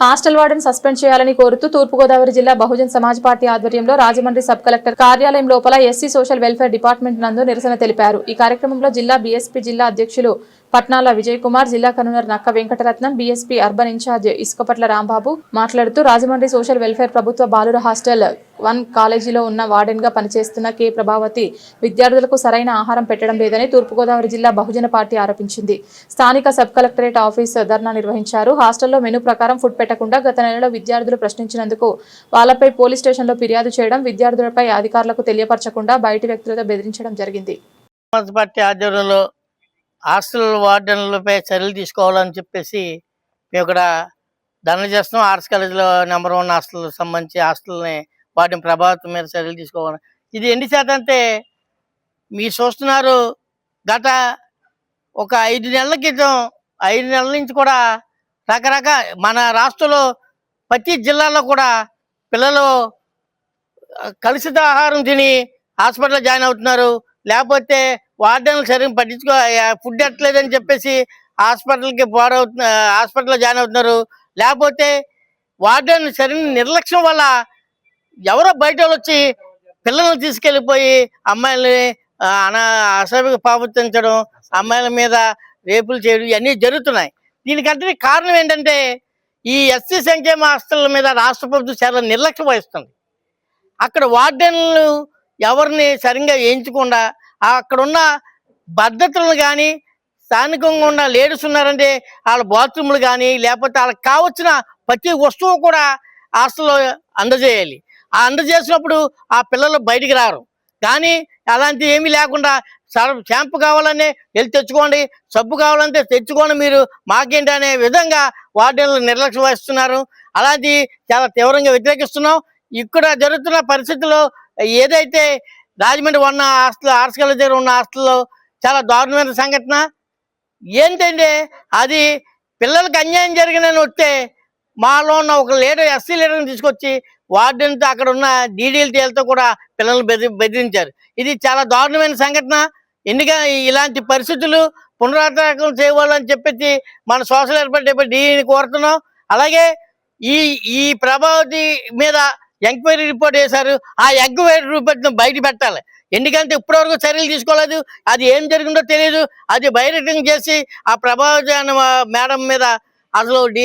Hostel warden suspend చేయాలని కోరుతూ తూర్పుగోదావరి జిల్లా బహుజన్ సమాజ్ పార్టీ ఆధ్వర్యంలో రాజమండ్రి సబ్ కలెక్టర్ కార్యాలయం లోపల ఎస్సీ సోషల్ వెల్ఫేర్ డిపార్ట్మెంట్ నందు నిరసన తెలిపారు. ఈ కార్యక్రమంలో జిల్లా బీఎస్పీ జిల్లా అధ్యక్షులు పట్నాల విజయ్ కుమార్ జిల్లా convener Nakka Venkataratnam BSP urban incharge Isukapatla Rambabu మాట్లాడుతూ రాజమండ్రి సోషల్ వెల్ఫేర్ ప్రభుత్వ బాలుర హాస్టల్ వన్ కాలేజీలో ఉన్న వార్డెన్గా పనిచేస్తున్న కె. ప్రభావతి విద్యార్థులకు సరైన ఆహారం పెట్టడం లేదని తూర్పుగోదావరి జిల్లా బహుజన పార్టీ ఆరోపించింది. స్థానిక సబ్ కలెక్టరేట్ ఆఫీస్ ధర్నా నిర్వహించారు. హాస్టల్లో మెనూ ప్రకారం ఫుడ్ పెట్టకుండా గత నెలలో విద్యార్థులు ప్రశ్నించినందుకు వాళ్ళపై పోలీస్ స్టేషన్లో ఫిర్యాదు చేయడం విద్యార్థులపై అధికారులకు తెలియపరచకుండా బయటి వ్యక్తులతో బెదిరించడం జరిగింది. పార్టీ ఆధ్వర్యంలో హాస్టల్ వార్డెన్లపై చర్యలు తీసుకోవాలని చెప్పేసి మేము ఇక్కడ దండ చేస్తున్నాం. ఆర్ట్స్ కాలేజీలో నెంబర్ వన్ హాస్టల్ సంబంధించి హాస్టల్ని వాటిని ప్రభావితం మీద చర్యలు తీసుకోవాలి ఇది ఎన్ని శాతం అంటే మీరు చూస్తున్నారు గత ఒక ఐదు నెలల క్రితం ఐదు నెలల నుంచి కూడా రకరకాల మన రాష్ట్రంలో ప్రతి జిల్లాలో కూడా పిల్లలు కలుషిత ఆహారం తిని హాస్పిటల్లో జాయిన్ అవుతున్నారు. లేకపోతే వార్డెన్లు సరిగ్గా పట్టించుకో ఫుడ్ ఎట్టలేదని చెప్పేసి హాస్పిటల్కి పాడవుతున్న హాస్పిటల్లో జాయిన్ అవుతున్నారు. లేకపోతే వార్డెన్ సరైన నిర్లక్ష్యం వల్ల ఎవరో బయట వాళ్ళు వచ్చి పిల్లల్ని తీసుకెళ్ళిపోయి అమ్మాయిల్ని అనా అసభ్యంగా పాపించడం అమ్మాయిల మీద రేపులు చేయడం ఇవన్నీ జరుగుతున్నాయి. దీనికంటే కారణం ఏంటంటే ఈ ఎస్సీ సంక్షేమ హాస్టల్ మీద రాష్ట్ర ప్రభుత్వం చాలా నిర్లక్ష్యం వహిస్తుంది. అక్కడ వార్డెన్లు ఎవరిని సరిగ్గా వేయించకుండా అక్కడున్న అక్కడ ఉన్న భద్రతలను కానీ స్థానికంగా ఉన్న లేడీస్ ఉన్నారంటే వాళ్ళ బాత్రూమ్లు కానీ లేకపోతే వాళ్ళకి కావచ్చిన ప్రతి వస్తువు కూడా హాస్టల్లో అందజేయాలి. ఆ అందజేసినప్పుడు ఆ పిల్లలు బయటికి రారు. కానీ అలాంటి ఏమీ లేకుండా సర- షాంపు కావాలనే వెళ్ళి తెచ్చుకోండి సబ్బు కావాలంటే తెచ్చుకోండి మీరు మాకేంటి అనే విధంగా వార్డెన్లు నిర్లక్ష్యం వహిస్తున్నారు. అలాంటి చాలా తీవ్రంగా వ్యతిరేకిస్తున్నాం. ఇక్కడ జరుగుతున్న పరిస్థితుల్లో ఏదైతే రాజమండ్రి ఉన్న హాస్టల్ ఆర్స్కల్ దగ్గర ఉన్న హాస్టల్లో చాలా దారుణమైన సంఘటన. ఏంటంటే అది పిల్లలకి అన్యాయం జరిగిందని వస్తే మాలో ఉన్న ఒక లీడర్ ఎస్సీ లీడర్ని తీసుకొచ్చి వార్డెన్తో అక్కడ ఉన్న డీడీఎల్ తేలతో కూడా పిల్లల్ని బెదిరి బెదిరించారు. ఇది చాలా దారుణమైన సంఘటన. ఎందుకంటే ఇలాంటి పరిస్థితులు పునరావృతం చేయవాలని చెప్పేసి మన సోషల్ ఏర్పాటు డీని కోరుతున్నాం. అలాగే ఈ ఈ ప్రభావతి మీద ఎంక్వైరీ రిపోర్ట్ వేశారు ఆ ఎంక్వైరీ రిపోర్ట్ బయట పెట్టాలి. ఎందుకంటే ఇప్పటివరకు చర్యలు తీసుకోలేదు. అది ఏం జరిగిందో తెలియదు అది బహిరంగం చేసి ఆ ప్రభావతి మేడం మీద అసలు డి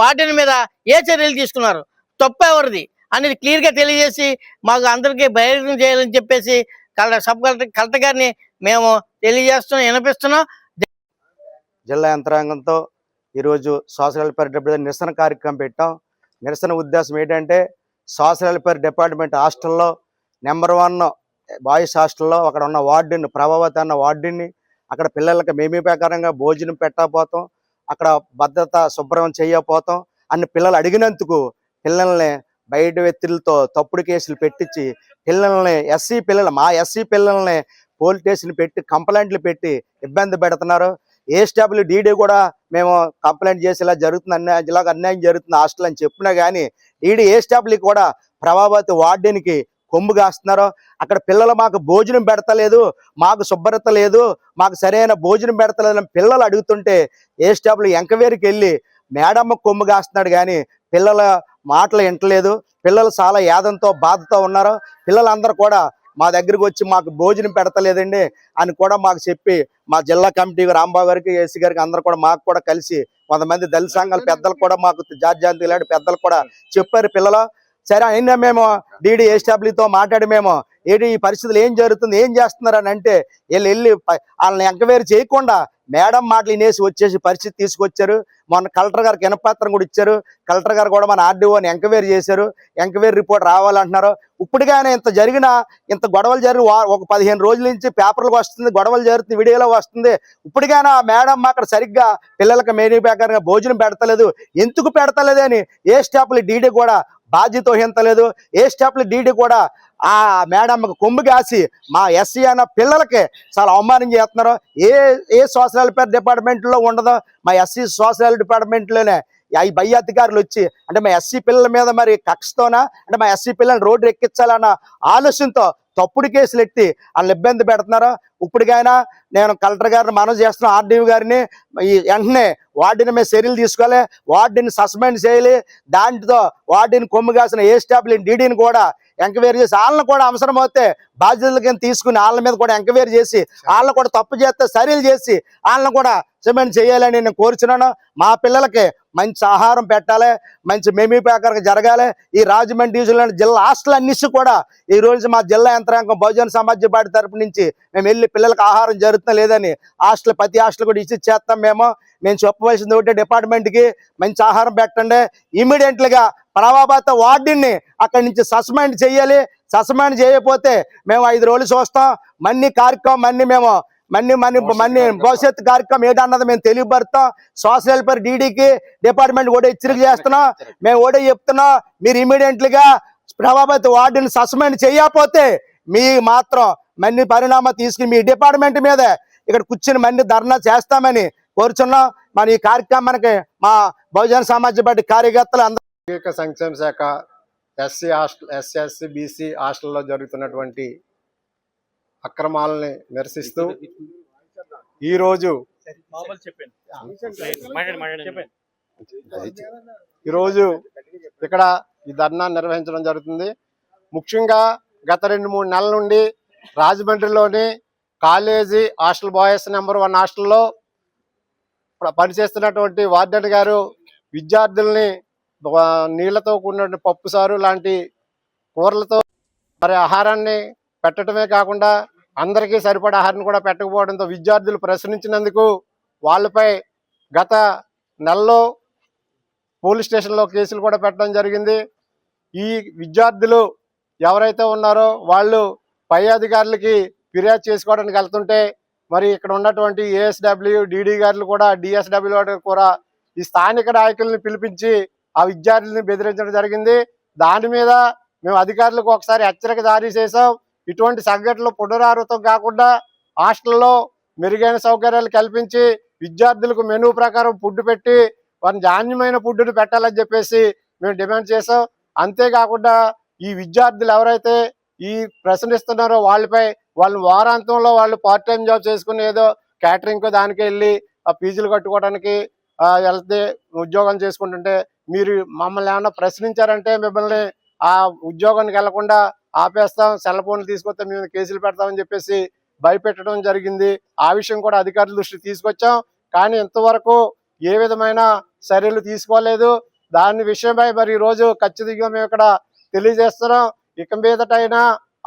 వాటిని మీద ఏ చర్యలు తీసుకున్నారు? తప్పు ఎవరిది? అనేది క్లియర్గా తెలియజేసి మాకు అందరికీ బహిరంగం చేయాలని చెప్పేసి కల సబ్ కలెక్టర్ కలెక్టర్ గారిని మేము తెలియజేస్తున్నాం వినిపిస్తున్నాం. జిల్లా యంత్రాంగంతో ఈరోజు సోషల్ వెల్ఫేర్ నిరసన కార్యక్రమం పెట్టాం. నిరసన ఉద్దేశం ఏంటంటే సోషల్ వెల్ఫేర్ డిపార్ట్మెంట్ హాస్టల్లో నెంబర్ వన్ బాయ్స్ హాస్టల్లో అక్కడ ఉన్న వార్డుని ప్రభావతి అన్న వార్డుని అక్కడ పిల్లలకి మేమీ ప్రకారంగా భోజనం పెట్టకపోతాం అక్కడ భద్రత శుభ్రం చేయకపోతాం అన్ని పిల్లలు అడిగినందుకు పిల్లల్ని బయట వ్యక్తులతో తప్పుడు కేసులు పెట్టించి పిల్లల్ని ఎస్సీ పిల్లలు మా ఎస్సీ పిల్లల్ని పోలీస్ స్టేషన్ పెట్టి కంప్లైంట్లు పెట్టి ఇబ్బంది పెడుతున్నారు. ఏఎస్డబ్ల్యూ డీడీ కూడా మేము కంప్లైంట్ చేసి ఇలా జరుగుతుంది అన్యాయం ఇలాగ అన్యాయం జరుగుతుంది హాస్టల్ అని చెప్పినా కానీ డీడీ ఏఎస్డబ్ల్యూ కూడా ప్రభావతి వార్డెన్కి కొమ్ము కాస్తున్నారు అక్కడ పిల్లలు మాకు భోజనం పెడతలేదు మాకు శుభ్రత లేదు మాకు సరైన భోజనం పెడతలేదని పిల్లలు అడుగుతుంటే ఏఎస్డబ్ల్యూ ఎంకవేరికి వెళ్ళి మేడమ్మ కొమ్ము కాస్తున్నాడు కానీ పిల్లల మాటలు వింటలేదు పిల్లలు చాలా యాదంతో బాధతో ఉన్నారు పిల్లలందరూ కూడా మా దగ్గరికి వచ్చి మాకు భోజనం పెడతలేదండి అని కూడా మాకు చెప్పి మా జిల్లా కమిటీ రాంబాబు గారికి ఏసీ గారికి అందరూ కూడా మాకు కూడా కలిసి కొంతమంది దళిత సంఘాల పెద్దలు కూడా మాకు జార్జాంతి ఇలాంటి పెద్దలు కూడా చెప్పారు పిల్లలు. సరే అయినా మేము డీడీ ఏస్టాబ్లీతో మాట్లాడి మేము ఏంటి ఈ పరిస్థితులు ఏం జరుగుతుంది ఏం చేస్తున్నారు అని అంటే వీళ్ళు వెళ్ళి వాళ్ళని ఎంక్వైరీ చేయకుండా మేడం మాటలు వినేసి వచ్చేసి పరిస్థితి తీసుకొచ్చారు. మొన్న కలెక్టర్ గారికి వినపత్రం కూడా ఇచ్చారు. కలెక్టర్ గారు కూడా మన ఆర్డీఓని ఎంక్వైరీ చేశారు. ఎంక్వైరీ రిపోర్ట్ రావాలంటున్నారు. ఇప్పటికైనా ఇంత జరిగిన ఇంత గొడవలు జరిగిన ఒక పదిహేను రోజుల నుంచి పేపర్లకు వస్తుంది గొడవలు జరుగుతుంది వీడియోలో వస్తుంది. ఇప్పటికైనా మేడం అక్కడ సరిగ్గా పిల్లలకు మెనూ ప్రకారంగా భోజనం పెడతలేదు. ఎందుకు పెడతలేదు అని ఏ స్టాప్లు డీడీ కూడా బాధ్యత వహించలేదు. ఏ స్టాప్లు డీడీ కూడా ఆ మేడంకి కొమ్ము కాసి మా ఎస్సీ అన్న పిల్లలకి చాలా అవమానం చేస్తున్నారు. ఏ ఏ సోషల్ వెల్ఫేర్ డిపార్ట్మెంట్లో ఉండదో మా ఎస్సీ సోషల్ డిపార్ట్మెంట్లోనే ఈ బై అధికారులు వచ్చి అంటే మా ఎస్సీ పిల్లల మీద మరి కక్షతోనా అంటే మా ఎస్సీ పిల్లల్ని రోడ్డు ఎక్కించాలన్న ఆలోచనతో తప్పుడు కేసులు ఎత్తి వాళ్ళని ఇబ్బంది పెడుతున్నారు. ఇప్పటికైనా నేను కలెక్టర్ గారిని మనవి చేస్తున్నా ఆర్డీఓ గారిని ఈ వెంటనే వార్డుని మీద చర్యలు తీసుకోవాలి. వార్డుని సస్పెండ్ చేయాలి. దాంట్లో వార్డుని కొమ్ము కాసిన ఏ స్టాఫ్ని డీడీని కూడా ఎంక్వైరీ చేసి వాళ్ళని కూడా అవసరం అవుతే బాధ్యతల కింద తీసుకుని వాళ్ళ మీద కూడా ఎంక్వైరీ చేసి వాళ్ళని కూడా తప్పు చేస్తే చర్యలు చేసి వాళ్ళని కూడా సిమెంట్ చేయాలని నేను కోరుచున్నాను. మా పిల్లలకి మంచి ఆహారం పెట్టాలి మంచి మెమీ పేకర్ జరగాలి. ఈ రాజమండ్రి డివిజన్లోని జిల్లా హాస్టల్ అన్నిసి కూడా ఈ రోజు మా జిల్లా యంత్రాంగం బహుజన సమాజ్ పార్టీ తరపు నుంచి మేము వెళ్ళి పిల్లలకు ఆహారం జరుగుతున్నా లేదని హాస్టల్ ప్రతి హాస్టల్ కూడా ఇచ్చి చేస్తాం మేము. మేము చెప్పవలసింది ఒకటి డిపార్ట్మెంట్కి మంచి ఆహారం పెట్టండి. ఇమీడియట్లుగా ప్రభాబాత వార్డుని అక్కడి నుంచి సస్పెండ్ చేయాలి. సస్పెండ్ చేయకపోతే మేము ఐదు రోజులు చూస్తాం. మన్ని కార్యక్రమం అన్ని మేము మన్ని మన్ని మన్ని భవిష్యత్ కార్యక్రమం ఏదన్నది మేము తెలియపరుస్తాం సోషల్ వెల్ఫేర్ డీడీకి డిపార్ట్మెంట్ కూడా హెచ్చరిక చేస్తున్నాం. మేము కూడా చెప్తున్నాం మీరు ఇమీడియట్లుగా ప్రభావిత వార్డుని సస్పెండ్ చేయకపోతే మీ మాత్రం మన్ని పరిణామం తీసుకుని మీ డిపార్ట్మెంట్ మీద ఇక్కడ కూర్చుని మన్ని ధర్నా చేస్తామని కోరుచున్నాం. మరి ఈ కార్యక్రమానికి మా బహుజన సమాజ్ పార్టీ కార్యకర్తలు అందరూ సంక్షేమ శాఖ ఎస్సీ హాస్టల్ ఎస్సీ బీసీ హాస్టల్లో జరుగుతున్నటువంటి అక్రమాలని నిరసిస్తూ ఈరోజు ఈరోజు ఇక్కడ ఈ ధర్నా నిర్వహించడం జరుగుతుంది. ముఖ్యంగా గత రెండు మూడు నెలల నుండి రాజమండ్రిలోని college hostel boys number one హాస్టల్లో పనిచేస్తున్నటువంటి వార్డెన్ గారు విద్యార్థుల్ని నీళ్ళతో కూడిన పప్పు సారు లాంటి కూరలతో మరి ఆహారాన్ని పెట్టడమే కాకుండా అందరికీ సరిపడా ఆహారాన్ని కూడా పెట్టకపోవడంతో విద్యార్థులు ప్రశ్నించినందుకు వాళ్ళపై గత నెలలో పోలీస్ స్టేషన్లో కేసులు కూడా పెట్టడం జరిగింది. ఈ విద్యార్థులు ఎవరైతే ఉన్నారో వాళ్ళు పై అధికారులకి ఫిర్యాదు చేసుకోవడానికి వెళ్తుంటే మరి ఇక్కడ ఉన్నటువంటి ఏఎస్డబ్ల్యూ డిడి గారులు కూడా డిఎస్డబ్ల్యూ కూడా ఈ స్థానిక నాయకులను పిలిపించి ఆ విద్యార్థుల్ని బెదిరించడం జరిగింది. దాని మీద మేము అధికారులకు ఒకసారి హెచ్చరిక జారీ చేసాం ఇటువంటి సంఘటనలు పునరావృతం కాకుండా హాస్టల్లో మెరుగైన సౌకర్యాలు కల్పించి విద్యార్థులకు మెనూ ప్రకారం ఫుడ్ పెట్టి వారిని నాణ్యమైన ఫుడ్ను పెట్టాలని చెప్పేసి మేము డిమాండ్ చేసాం అంతేకాకుండా ఈ విద్యార్థులు ఎవరైతే ఈ ప్రశ్నిస్తున్నారో వాళ్ళపై వాళ్ళు వారాంతంలో వాళ్ళు పార్ట్ టైం జాబ్ చేసుకుని ఏదో క్యాటరింగ్కో దానికి వెళ్ళి ఆ ఫీజులు కట్టుకోవడానికి వెళ్తే ఉద్యోగం చేసుకుంటుంటే మీరు మమ్మల్ని ఏమైనా ప్రశ్నించారంటే మిమ్మల్ని ఆ ఉద్యోగానికి వెళ్ళకుండా ఆపేస్తాం సెల్ ఫోన్లు తీసుకొస్తే మేము కేసులు పెడతామని చెప్పేసి భయపెట్టడం జరిగింది. ఆ విషయం కూడా అధికారుల దృష్టికి తీసుకొచ్చాం. కానీ ఇంతవరకు ఏ విధమైన చర్యలు తీసుకోలేదు. దాని విషయమై మరి ఈరోజు రోజు ఖచ్చితంగా మేము ఇక్కడ తెలియజేస్తున్నాం. ఇక మీదటైనా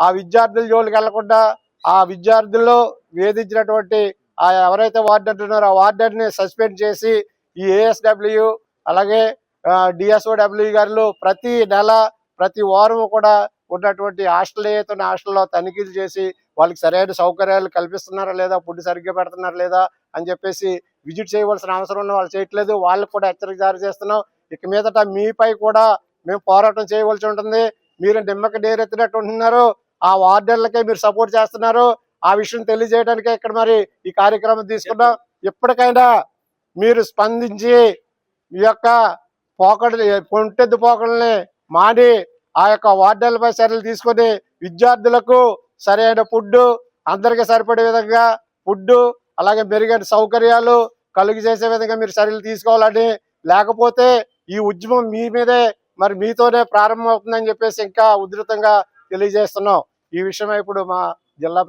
ఆ విద్యార్థుల జోలికి వెళ్ళకుండా ఆ విద్యార్థుల్లో వేధించినటువంటి ఆ ఎవరైతే వార్డు ఉన్నారో ఆ వార్డర్ని సస్పెండ్ చేసి ఈ ఏఎస్డబ్ల్యూ అలాగే డిఎస్ఓడబ్ల్యూ గారు ప్రతి నెల ప్రతి వారం కూడా ఉన్నటువంటి హాస్టల్ హాస్టల్లో తనిఖీలు చేసి వాళ్ళకి సరైన సౌకర్యాలు కల్పిస్తున్నారా లేదా ఫుడ్ సరిగ్గా పెడుతున్నారా లేదా అని చెప్పేసి విజిట్ చేయవలసిన అవసరం ఉన్న వాళ్ళు చేయట్లేదు. వాళ్ళకి కూడా హెచ్చరిక జారీ చేస్తున్నాం. ఇక మీదట మీపై కూడా మేము పోరాటం చేయవలసి ఉంటుంది. మీరు నిమ్మక నేరెత్తినట్టు ఉంటున్నారు ఆ వార్డెన్లకే మీరు సపోర్ట్ చేస్తున్నారు. ఆ విషయం తెలియజేయడానికే ఇక్కడ మరి ఈ కార్యక్రమం తీసుకున్నాం. ఎప్పటికైనా మీరు స్పందించి ఈ యొక్క పోకడ పొంటెద్దు పోకడల్ని మాడి ఆ యొక్క వార్డెన్లపై చర్యలు తీసుకొని విద్యార్థులకు సరైన ఫుడ్ అందరికీ సరిపడే విధంగా ఫుడ్ అలాగే మెరుగైన సౌకర్యాలు కలుగు చేసే విధంగా మీరు చర్యలు తీసుకోవాలని లేకపోతే ఈ ఉద్యమం మీ మీదే మరి మీతోనే ప్రారంభమవుతుందని చెప్పేసి ఇంకా ఉధృతంగా తెలియజేస్తున్నాం. ఈ విషయమై ఇప్పుడు మా జిల్లా